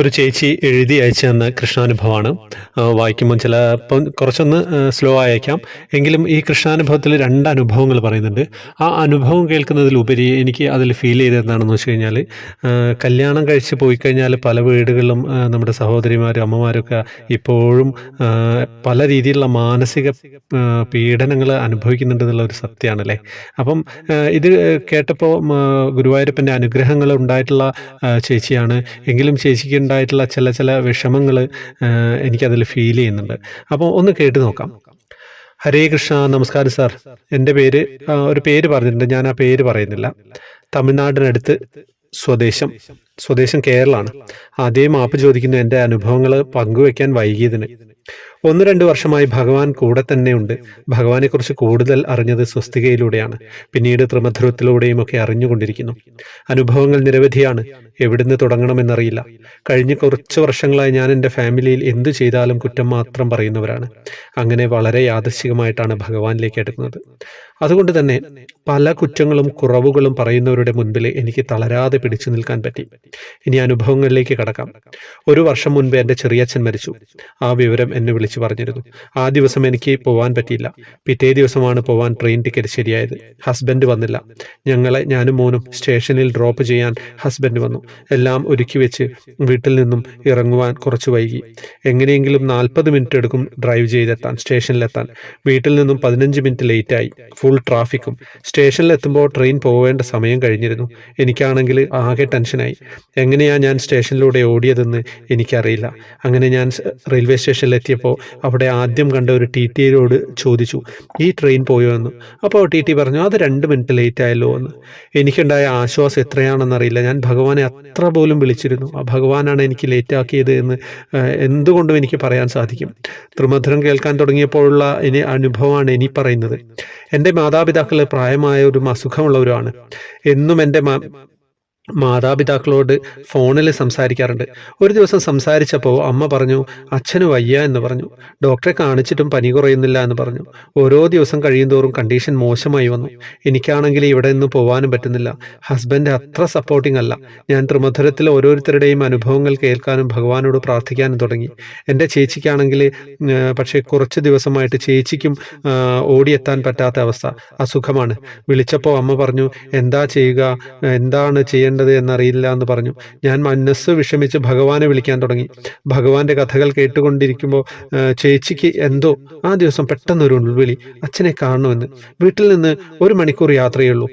ഒരു ചേച്ചി എഴുതി അയച്ചു തന്ന കൃഷ്ണാനുഭവമാണ്. വായിക്കുമ്പോൾ ചില ചിലപ്പം കുറച്ചൊന്ന് സ്ലോ ആയേക്കാം. എങ്കിലും ഈ കൃഷ്ണാനുഭവത്തിൽ രണ്ട് അനുഭവങ്ങൾ പറയുന്നുണ്ട്. ആ അനുഭവം കേൾക്കുന്നതിലുപരി എനിക്ക് അതിൽ ഫീൽ ചെയ്തത് എന്താണെന്ന് വെച്ച് കഴിഞ്ഞാൽ കല്യാണം കഴിച്ച് പോയി കഴിഞ്ഞാൽ പല വീടുകളിലും നമ്മുടെ സഹോദരിമാരും അമ്മമാരൊക്കെ ഇപ്പോഴും പല രീതിയിലുള്ള മാനസിക പീഡനങ്ങൾ അനുഭവിക്കുന്നുണ്ടെന്നുള്ള ഒരു സത്യമാണല്ലേ? അപ്പം ഇത് കേട്ടപ്പോൾ ഗുരുവായൂരപ്പന്റെ അനുഗ്രഹങ്ങൾ ഉണ്ടായിട്ടുള്ള ചേച്ചിയാണ്. എങ്കിലും ചേച്ചിക്ക് ഉണ്ടായിട്ടുള്ള ചില ചില വിഷമങ്ങൾ എനിക്കതിൽ ഫീൽ ചെയ്യുന്നുണ്ട്. അപ്പോൾ ഒന്ന് കേട്ട് നോക്കാം. ഹരേ കൃഷ്ണ നമസ്കാരം സാർ. എന്റെ പേര് ഒരു പേര് പറഞ്ഞിട്ടുണ്ട്. ഞാൻ ആ പേര് പറയുന്നില്ല. തമിഴ്നാടിനടുത്ത് സ്വദേശം. സ്വദേശം കേരളമാണ് ആദ്യം മാപ്പ് ചോദിക്കുന്നു എന്റെ അനുഭവങ്ങൾ പങ്കുവെക്കാൻ വൈകിയതിന്. ഒന്ന് രണ്ട് വർഷമായി ഭഗവാൻ കൂടെ തന്നെയുണ്ട്. ഭഗവാനെക്കുറിച്ച് കൂടുതൽ അറിഞ്ഞത് സ്വസ്തികയിലൂടെയാണ്. പിന്നീട് ത്രിമധുരത്തിലൂടെയും ഒക്കെ അറിഞ്ഞുകൊണ്ടിരിക്കുന്നു. അനുഭവങ്ങൾ നിരവധിയാണ്. എവിടുന്ന് തുടങ്ങണമെന്നറിയില്ല. കഴിഞ്ഞ കുറച്ച് വർഷങ്ങളായി ഞാൻ എന്റെ ഫാമിലിയിൽ എന്തു ചെയ്താലും കുറ്റം മാത്രം പറയുന്നവരാണ്. അങ്ങനെ വളരെ യാദൃശികമായിട്ടാണ് ഭഗവാനിലേക്ക് എടുക്കുന്നത് അതുകൊണ്ട് തന്നെ പല കുറ്റങ്ങളും കുറവുകളും പറയുന്നവരുടെ മുൻപിൽ എനിക്ക് തളരാതെ പിടിച്ചു നിൽക്കാൻ പറ്റി. ഇനി അനുഭവങ്ങളിലേക്ക് കടക്കാം. ഒരു വർഷം മുൻപ് എന്റെ ചെറിയച്ഛൻ മരിച്ചു. ആ വിവരം എന്നെ വിളിച്ചു പറഞ്ഞിരുന്നു. ആ ദിവസം എനിക്ക് പോവാൻ പറ്റിയില്ല. പിറ്റേ ദിവസമാണ് പോവാൻ ട്രെയിൻ ടിക്കറ്റ് ശരിയായത്. ഹസ്ബൻഡ് വന്നില്ല. ഞങ്ങളെ ഞാനും മോനും സ്റ്റേഷനിൽ ഡ്രോപ്പ് ചെയ്യാൻ ഹസ്ബൻഡ് വന്നു. എല്ലാം ഒരുക്കി വെച്ച് വീട്ടിൽ നിന്നും ഇറങ്ങുവാൻ കുറച്ച് വൈകി. എങ്ങനെയെങ്കിലും നാൽപ്പത് മിനിറ്റ് എടുക്കും ഡ്രൈവ് ചെയ്തെത്താൻ സ്റ്റേഷനിലെത്താൻ. വീട്ടിൽ നിന്നും പതിനഞ്ച് മിനിറ്റ് ലേറ്റായി. ഫുൾ ട്രാഫിക്കും. സ്റ്റേഷനിലെത്തുമ്പോൾ ട്രെയിൻ പോവേണ്ട സമയം കഴിഞ്ഞിരുന്നു. എനിക്കാണെങ്കിൽ ആകെ ടെൻഷനായി. എങ്ങനെയാ ഞാൻ സ്റ്റേഷനിലൂടെ ഓടിയതെന്ന് എനിക്കറിയില്ല. അങ്ങനെ ഞാൻ റെയിൽവേ സ്റ്റേഷനിലെത്തിയപ്പോൾ അവിടെ ആദ്യം കണ്ട ഒരു ടി ടിയോട് ചോദിച്ചു ഈ ട്രെയിൻ പോയോ? എന്ന്. അപ്പോൾ ടി ടി പറഞ്ഞു അത് രണ്ട് മിനിറ്റ് ലേറ്റ് ആയല്ലോ എന്ന്. എനിക്കുണ്ടായ ആശ്വാസം എത്രയാണെന്നറിയില്ല. ഞാൻ ഭഗവാനെ അത്ര പോലും വിളിച്ചിരുന്നു. ആ ഭഗവാനാണ് എനിക്ക് ലേറ്റാക്കിയത് എന്ന് എന്തുകൊണ്ടും എനിക്ക് പറയാൻ സാധിക്കും. ത്രിമധുരം കേൾക്കാൻ തുടങ്ങിയപ്പോഴുള്ള ഇനി അനുഭവമാണ് ഇനി പറയുന്നത്. എന്റെ മാതാപിതാക്കൾ പ്രായമായ ഒരു അസുഖമുള്ളവരാണ് എന്നും എന്റെ മാതാപിതാക്കളോട് ഫോണിൽ സംസാരിക്കാറുണ്ട്. ഒരു ദിവസം സംസാരിച്ചപ്പോൾ അമ്മ പറഞ്ഞു അച്ഛന് വയ്യ എന്ന് പറഞ്ഞു. ഡോക്ടറെ കാണിച്ചിട്ടും പനി കുറയുന്നില്ല എന്ന് പറഞ്ഞു. ഓരോ ദിവസം കഴിയുന്തോറും കണ്ടീഷൻ മോശമായി വന്നു. എനിക്കാണെങ്കിൽ ഇവിടെ നിന്ന് പോകാനും പറ്റുന്നില്ല. ഹസ്ബൻഡ് അത്ര സപ്പോർട്ടിംഗ് അല്ല. ഞാൻ ത്രിമധുരത്തിൽ ഓരോരുത്തരുടെയും അനുഭവങ്ങൾ കേൾക്കാനും ഭഗവാനോട് പ്രാർത്ഥിക്കാനും തുടങ്ങി. എന്റെ ചേച്ചിക്കാണെങ്കിൽ പക്ഷേ കുറച്ച് ദിവസമായിട്ട് ചേച്ചിക്കും ഓടിയെത്താൻ പറ്റാത്ത അവസ്ഥ. അസുഖമാണ്. വിളിച്ചപ്പോൾ അമ്മ പറഞ്ഞു എന്താ ചെയ്യുക? എന്താണ് ചെയ്യേണ്ടത്? എന്നറിയില്ല എന്ന് പറഞ്ഞു. ഞാൻ മനസ്സ് വിഷമിച്ച് ഭഗവാനെ വിളിക്കാൻ തുടങ്ങി. ഭഗവാന്റെ കഥകൾ കേട്ടുകൊണ്ടിരിക്കുമ്പോൾ ചേച്ചിക്ക് എന്തോ ആ ദിവസം പെട്ടെന്നൊരു ഉൾവിളി അച്ഛനെ കാണണമെന്ന്. വീട്ടിൽ നിന്ന് ഒരു മണിക്കൂർ യാത്രയുള്ളൂ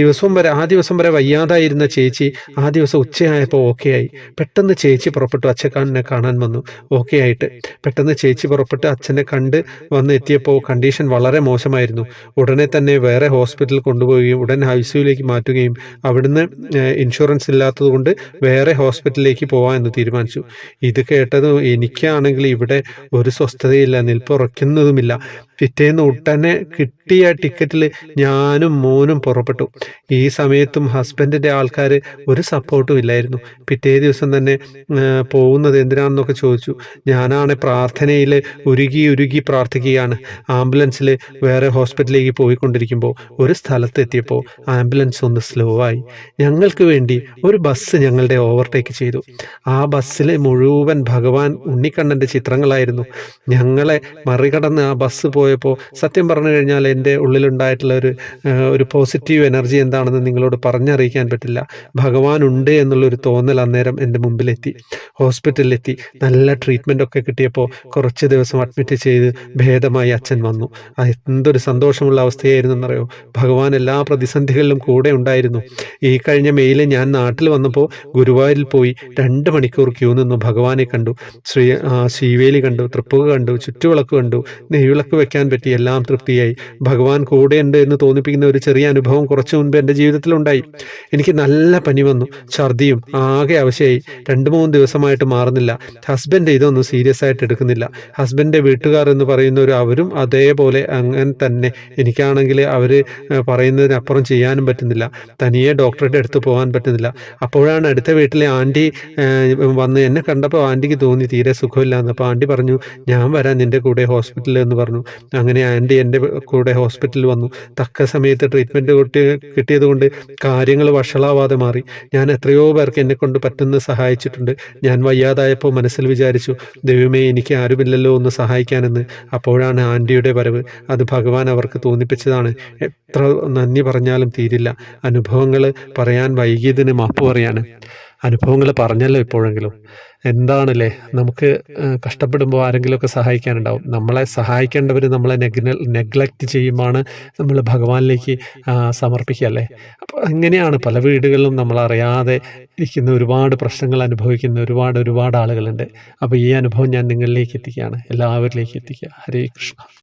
ദിവസവും വരെ ആ ദിവസം വരെ വയ്യാതായിരുന്ന ചേച്ചി ആ ദിവസം ഉച്ചയായപ്പോൾ ഓക്കെ ആയി പെട്ടെന്ന് ചേച്ചി പുറപ്പെട്ടു. അച്ഛക്കാരനെ കാണാൻ വന്നു. ഓക്കെ ആയിട്ട് പെട്ടെന്ന് ചേച്ചി പുറപ്പെട്ട് അച്ഛനെ കണ്ട് വന്ന് എത്തിയപ്പോൾ കണ്ടീഷൻ വളരെ മോശമായിരുന്നു. ഉടനെ തന്നെ വേറെ ഹോസ്പിറ്റലിൽ കൊണ്ടുപോവുകയും ഉടൻ ഐ സിയുലേക്ക് മാറ്റുകയും അവിടുന്ന് ഇൻഷുറൻസ് ഇല്ലാത്തതുകൊണ്ട് വേറെ ഹോസ്പിറ്റലിലേക്ക് പോവാൻ എന്ന് തീരുമാനിച്ചു. ഇത് കേട്ടത് എനിക്കാണെങ്കിൽ ഇവിടെ ഒരു സ്വസ്ഥതയില്ല നിൽപ്പുറയ്ക്കുന്നതുമില്ല പിറ്റേന്ന് ഉടനെ കിട്ടിയ ടിക്കറ്റിൽ ഞാനും മോനും പുറപ്പെട്ടു. ഈ സമയത്തും ഹസ്ബൻഡിന്റെ ആൾക്കാർ ഒരു സപ്പോർട്ടും ഇല്ലായിരുന്നു. പിറ്റേ ദിവസം തന്നെ പോകുന്നത് എന്തിനാണെന്നൊക്കെ ചോദിച്ചു. ഞാനാണ് പ്രാർത്ഥനയിൽ ഉരുകി ഉരുകി പ്രാർത്ഥിക്കുകയാണ്. ആംബുലൻസിൽ വേറെ ഹോസ്പിറ്റലിലേക്ക് പോയിക്കൊണ്ടിരിക്കുമ്പോൾ ഒരു സ്ഥലത്ത് എത്തിയപ്പോൾ ആംബുലൻസ് ഒന്ന് സ്ലോ ആയി. ഞങ്ങൾക്ക് വേണ്ടി ഒരു ബസ് ഞങ്ങളുടെ ഓവർടേക്ക് ചെയ്തു. ആ ബസ്സിലെ മുഴുവൻ ഭഗവാൻ ഉണ്ണിക്കണ്ണന്റെ ചിത്രങ്ങളായിരുന്നു. ഞങ്ങളെ മറികടന്ന് ആ ബസ് പോയപ്പോൾ സത്യം പറഞ്ഞു കഴിഞ്ഞാൽ എന്റെ ഉള്ളിലുണ്ടായിട്ടുള്ള ഒരു ഒരു പോസിറ്റീവ് എനർജി എന്താണെന്ന് നിങ്ങളോട് പറഞ്ഞറിയിക്കാൻ പറ്റില്ല. ഭഗവാൻ ഉണ്ട് എന്നുള്ളൊരു തോന്നൽ അന്നേരം എന്റെ മുമ്പിലെത്തി. ഹോസ്പിറ്റലിലെത്തി. നല്ല ട്രീറ്റ്മെന്റ് ഒക്കെ കിട്ടിയപ്പോൾ കുറച്ച് ദിവസം അഡ്മിറ്റ് ചെയ്ത് ഭേദമായി അച്ഛൻ വന്നു. എന്തൊരു സന്തോഷമുള്ള അവസ്ഥയായിരുന്നു എന്നറിയോ ഭഗവാൻ എല്ലാ പ്രതിസന്ധികളിലും കൂടെ ഉണ്ടായിരുന്നു. ഈ കഴിഞ്ഞ മെയിൽ ഞാൻ നാട്ടിൽ വന്നപ്പോൾ ഗുരുവായൂരിൽ പോയി രണ്ട് മണിക്കൂർ ക്യൂ നിന്നു. ഭഗവാനെ കണ്ടു ശ്രീ ശ്രീവേലി കണ്ടു തൃപ്പുക കണ്ടു ചുറ്റുവിളക്ക് കണ്ടു നെയ്വിളക്ക് വെക്കാൻ പറ്റി എല്ലാം തൃപ്തിയായി. ഭഗവാൻ കൂടെയുണ്ട് എന്ന് തോന്നിപ്പിക്കുന്ന ഒരു ചെറിയ അനുഭവം കുറച്ച് മുൻപ് എന്റെ ജീവിതത്തിലുണ്ടായി. എനിക്ക് നല്ല പനി വന്നു ഛർദിയും ആകെ അവശയായി. രണ്ട് മൂന്ന് ദിവസമായിട്ട് മാറുന്നില്ല. ഹസ്ബൻഡ് ഇതൊന്നും സീരിയസ് ആയിട്ട് എടുക്കുന്നില്ല. ഹസ്ബൻഡിന്റെ വീട്ടുകാർ എന്ന് പറയുന്നവർ അവരും അതേപോലെ അങ്ങനെ തന്നെ. എനിക്കാണെങ്കിൽ അവർ പറയുന്നതിനപ്പുറം ചെയ്യാനും പറ്റുന്നില്ല. തനിയെ ഡോക്ടറുടെ അടുത്ത് പോകാൻ പറ്റുന്നില്ല. അപ്പോഴാണ് അടുത്ത വീട്ടിലെ ആന്റി വന്ന് എന്നെ കണ്ടപ്പോൾ ആന്റിക്ക് തോന്നി തീരെ സുഖമില്ല എന്ന് അപ്പോൾ ആന്റി പറഞ്ഞു ഞാൻ വരാം നിന്റെ കൂടെ ഹോസ്പിറ്റലിൽ എന്ന് പറഞ്ഞു. അങ്ങനെ ആന്റി എന്റെ കൂടെ ഹോസ്പിറ്റലിൽ വന്നു. തക്ക സമയത്ത് ട്രീറ്റ്മെന്റ് കിട്ടി കിട്ടിയത് കൊണ്ട് കാര്യങ്ങൾ വഷളാവാതെ മാറി. ഞാൻ എത്രയോ പേർക്ക് എന്നെ കൊണ്ട് പറ്റുന്ന സഹായിച്ചിട്ടുണ്ട്. ഞാൻ വയ്യാതായപ്പോൾ മനസ്സിൽ വിചാരിച്ചു ദൈവമേ എനിക്ക് ആരുമില്ലല്ലോ ഒന്ന് സഹായിക്കാനെന്ന്. അപ്പോഴാണ് ആന്റിയുടെ വരവ്. അത് ഭഗവാൻ അവർക്ക് തോന്നിപ്പിച്ചതാണ്. എത്ര നന്ദി പറഞ്ഞാലും തീരില്ല. അനുഭവങ്ങൾ പറയാൻ വൈകിയതിന് മാപ്പ് പറയാണ് അനുഭവങ്ങൾ പറഞ്ഞല്ലോ ഇപ്പോഴെങ്കിലും. എന്താണല്ലേ? നമുക്ക് കഷ്ടപ്പെടുമ്പോൾ ആരെങ്കിലുമൊക്കെ സഹായിക്കാനുണ്ടാവും. നമ്മളെ സഹായിക്കേണ്ടവർ നമ്മളെ നെഗ്ന നെഗ്ലക്റ്റ് ചെയ്യുമ്പോൾ നമ്മൾ ഭഗവാനിലേക്ക് സമർപ്പിക്കുക അല്ലേ? അപ്പോൾ അങ്ങനെയാണ് പല വീടുകളിലും നമ്മൾ അറിയാതെ ഇരിക്കുന്ന ഒരുപാട് പ്രശ്നങ്ങൾ അനുഭവിക്കുന്ന ഒരുപാട് ഒരുപാട് ആളുകളുണ്ട്. അപ്പോൾ ഈ അനുഭവം ഞാൻ നിങ്ങളിലേക്ക് എത്തിക്കുകയാണ്. എല്ലാവരിലേക്ക് എത്തിക്കുക. ഹരേ കൃഷ്ണ.